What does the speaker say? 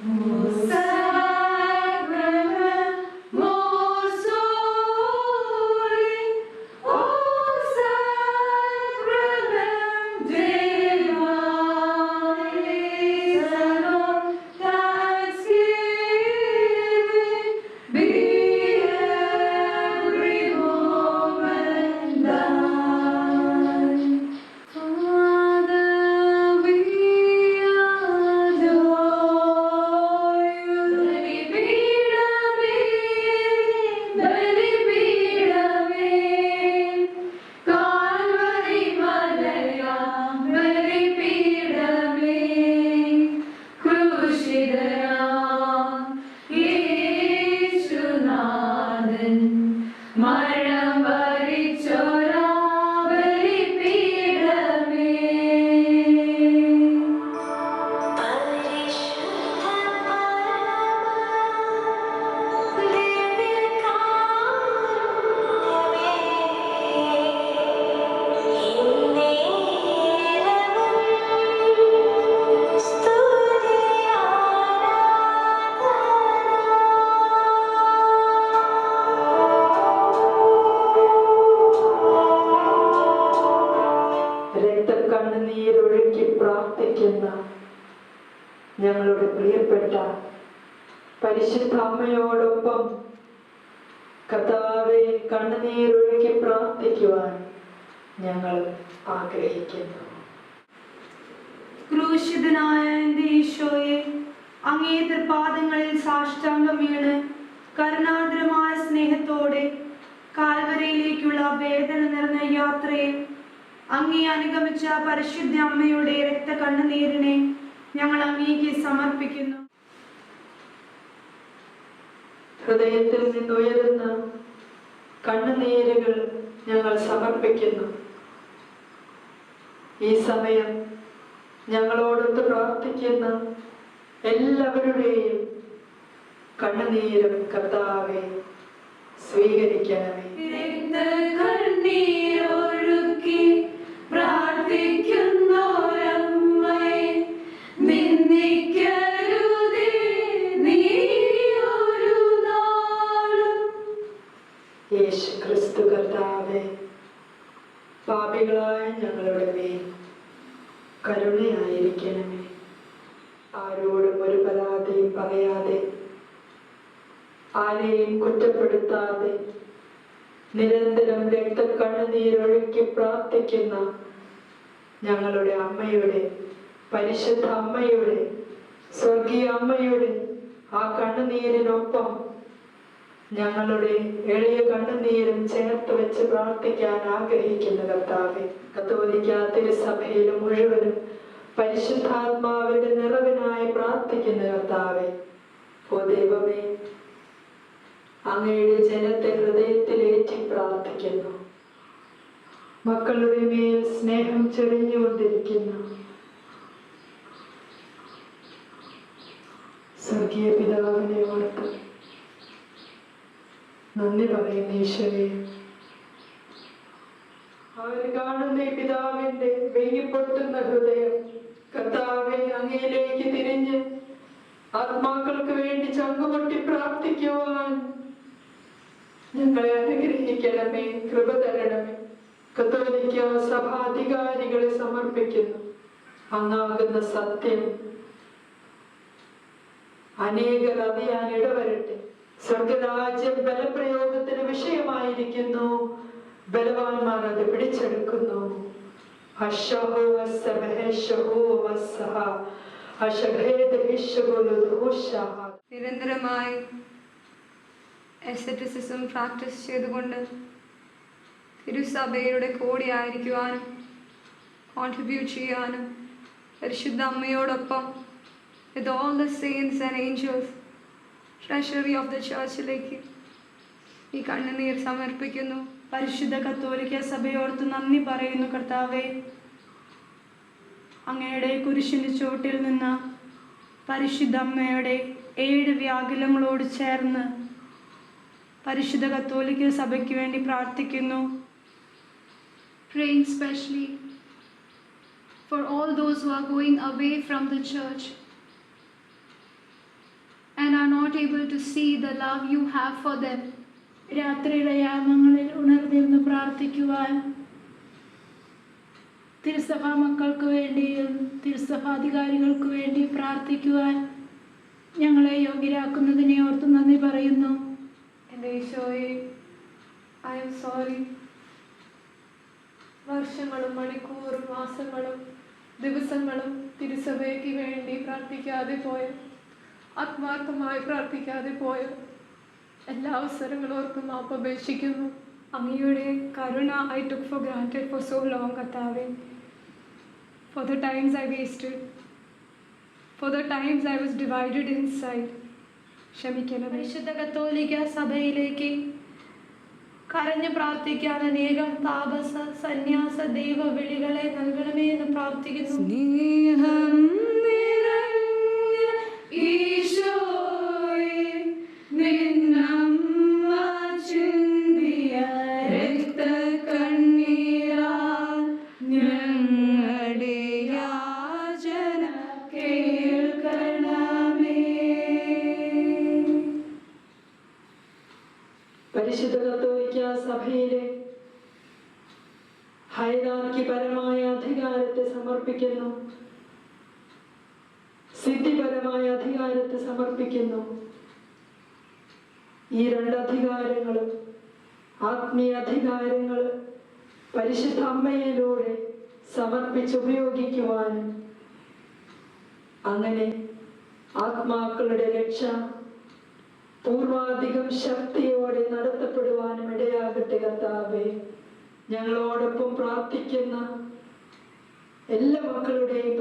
Moça. ഞങ്ങളുടെ പ്രിയപ്പെട്ട പരിശുദ്ധ അമ്മയോടൊപ്പം കഥാവെ കണ്ണുനീരൊഴുക്കി പ്രാർത്ഥിക്കുവാൻ ഞങ്ങൾ ആഗ്രഹിക്കുന്നു. ക്രൂശിതനായ അങ്ങേ സാഷ്ടാംഗം വീണ് കരുണാദ്രമായ സ്നേഹത്തോടെ കാൽവരയിലേക്കുള്ള വേദന നിറഞ്ഞ യാത്രയിൽ അങ്ങേ അനുഗമിച്ച പരിശുദ്ധ അമ്മയുടെ രക്തകണ്ണുനീരിനെ ഞങ്ങൾ അങ്ങേക്ക് സമർപ്പിക്കുന്നു. ഹൃദയത്തിൽ നിന്നുയരുന്ന കണ്ണുനീരുകൾ ഞങ്ങൾ സമർപ്പിക്കുന്നു. ഈ സമയം ഞങ്ങളോടൊത്ത് പ്രാർത്ഥിക്കുന്ന എല്ലാവരുടെയും കണ്ണുനീരും കർത്താവെ സ്വീകരിക്കണമേ. രക്തകണ്ണീരൊഴുക്കി ആരെയും കുറ്റപ്പെടുത്താതെ നിരന്തരം രക്തക്കണ്ണുനീരൊഴുക്കി പ്രാർത്ഥിക്കുന്ന ഞങ്ങളുടെ അമ്മയുടെ പരിശുദ്ധ അമ്മയുടെ സ്വർഗീയ അമ്മയുടെ ആ കണ്ണുനീരിനൊപ്പം ഞങ്ങളുടെ എളിയ കണ്ണുനീരും ചേർത്ത് വെച്ച് പ്രാർത്ഥിക്കാൻ ആഗ്രഹിക്കുന്ന കർത്താവെ കത്തോലിക്ക തിരുസഭയിൽ മുഴുവനും പരിശുദ്ധാത്മാവിന്റെ നിറവിനായി പ്രാർത്ഥിക്കുന്ന കർത്താവെ ദൈവമേ അങ്ങയുടെ ജനത്തെ ഹൃദയത്തിലേറ്റി പ്രാർത്ഥിക്കുന്നു മക്കളുടെ മേൽ സ്നേഹം ചൊരിഞ്ഞുകൊണ്ടിരിക്കുന്നു സ്വർഗീയ പിതാവിനെ ഓർത്ത് നന്ദി പറയുന്ന ഈശ്വരെ അവർ കാണുന്ന പിതാവിന്റെ വെങ്ങിപ്പൊട്ടുന്ന ഹൃദയം കർത്താവെ അങ്ങയിലേക്ക് തിരിഞ്ഞ് ആത്മാക്കൾക്ക് വേണ്ടി ചങ്കുപൊട്ടി പ്രാർത്ഥിക്കുവാൻ ഞങ്ങളെ അനുഗ്രഹിക്കണമേ കൃപ തരണമേ. കത്തോലിക്ക സഭാധികാരികളെ സമർപ്പിക്കുന്നു. അങ്ങാകുന്ന സത്യം. അനേകർ അറിയാൻ ഇടവരട്ടെ. സ്വർഗരാജ്യം ബലപ്രയോഗത്തിന് വിഷയമായിരിക്കുന്നു. ബലവാന്മാർ അത് പിടിച്ചെടുക്കുന്നു. നിരന്തരമായി എസ്തറ്റിസിസം പ്രാക്ടീസ് ചെയ്തുകൊണ്ട് തിരുസഭയുടെ കോടിയായിരിക്കുവാനും കോൺട്രിബ്യൂട്ട് ചെയ്യാനും പരിശുദ്ധ അമ്മയോടൊപ്പം with all the saints and angels treasury of the ചേർച്ചിലേക്ക് ഈ കണ്ണുനീർ സമർപ്പിക്കുന്നു. പരിശുദ്ധ കത്തോലിക്ക സഭയോർത്ത് നന്ദി പറയുന്നു കർത്താവെ. അങ്ങയുടെ കുരിശിന്റെ ചുവട്ടിൽ നിന്ന് പരിശുദ്ധ അമ്മയുടെ ഏഴ് വ്യാകുലങ്ങളോട് ചേർന്ന് പരിശുദ്ധ കത്തോലിക്ക സഭയ്ക്ക് വേണ്ടി പ്രാർത്ഥിക്കുന്നു praying specially for all those who are going away from the church, able to see the love you have for them. രാത്രിയുടെ യാമങ്ങളിൽ ഉണർന്നിരുന്ന് പ്രാർത്ഥിക്കുവാൻ തിരുസഭാ മക്കൾക്ക് വേണ്ടിയും തിരുസഭാധികാരികൾക്ക് വേണ്ടി പ്രാർത്ഥിക്കുവാൻ ഞങ്ങളെ യോഗ്യരാക്കുന്നതിനെ ഓർത്ത് നന്ദി പറയുന്നു ഈശോയെ ഐ എം സോറി വർഷങ്ങളും മണിക്കൂറും മാസങ്ങളും ദിവസങ്ങളും തിരുസഭയ്ക്ക് വേണ്ടി പ്രാർത്ഥിക്കാതെ പോയ ആത്മാർത്ഥമായി പ്രാർത്ഥിക്കാതെ പോയ എല്ലാ അവസരങ്ങളും ഓർക്കും അപേക്ഷിക്കുന്നു. അങ്ങയുടെ കരുണ I took for granted for so long കത്താവേ for the times I wasted for the times I was divided inside ക്ഷമിക്കണമേ പരിശുദ്ധ കത്തോലിക്ക സഭയിലേക്ക് കരഞ്ഞു പ്രാർത്ഥിക്കാൻ അനേകം താപസ സന്യാസ ദൈവ വിളികളെ നൽകണമേ എന്ന് പ്രാർത്ഥിക്കുന്നു. സമർപ്പിക്കുന്നു. സിദ്ധിപരമായ അധികാരത്തെ സമർപ്പിക്കുന്നു. ഈ രണ്ട് അധികാരങ്ങളും ആത്മീയ അധികാരങ്ങൾ പരിശുദ്ധ അമ്മയിലൂടെ ഉപയോഗിക്കുവാൻ അങ്ങനെ ആത്മാക്കളുടെ രക്ഷ പൂർവാധികം ശക്തിയോടെ നടത്തപ്പെടുവാനും ഇടയാകട്ടെ കർത്താവെ. ഞങ്ങളോടൊപ്പം പ്രാർത്ഥിക്കുന്ന എല്ലാ മക്കളുടെയും